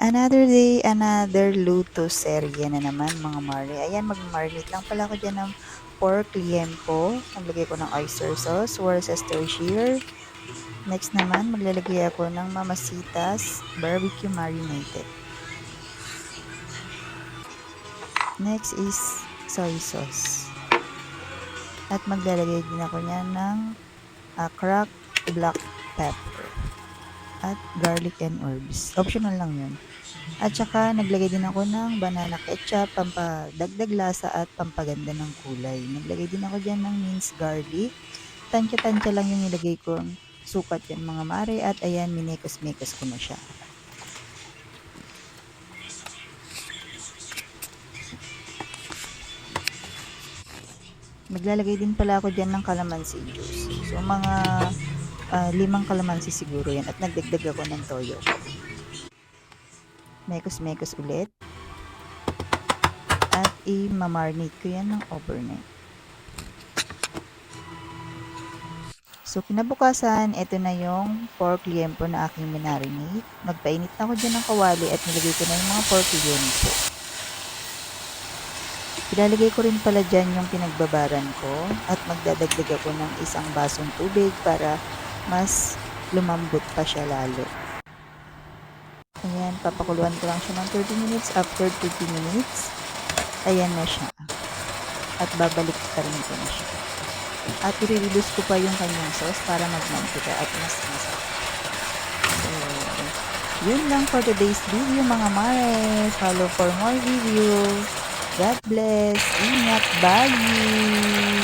Another day, another luto serye na naman mga Marley. Ayan, mag-marinate lang pala ako dyan ng pork liempo. Naglagay ko ng oyster sauce, Worcestershire. Next naman, maglalagay ako ng mamasitas barbecue marinated. Next is soy sauce. At maglalagay din ako niyan ng uh, cracked black pepper at garlic and herbs. Optional lang yun. At saka naglagay din ako ng banana ketchup, pampadagdag lasa at pampaganda ng kulay. Naglagay din ako dyan ng minced garlic. Tansya-tansya lang yung nilagay ko sukat yan mga mare at ayan minekos-mekos ko na siya. Maglalagay din pala ako dyan ng calamansi juice. So mga uh, limang kalamansi siguro yan at nagdagdag ako ng toyo. Mekos-mekos ulit. At i-marinate ko yan ng overnight. So, kinabukasan, ito na yung pork liempo na aking minarinate. Nagpainit na ako dyan ng kawali at nilagay ko na yung mga pork liempo. Ilalagay ko rin pala dyan yung pinagbabaran ko at magdadagdag ako ng isang basong tubig para mas lumambot pa siya lalo. Ayan, papakuluan ko lang siya ng 30 minutes. After 30 minutes, ayan na siya. At babalik pa rin ko na siya. At i-reduce ko pa yung kanyang sauce para magmantika at mas masarap. So, yun lang for today's video mga mare. Follow for more videos. God bless. Ingat. Bye.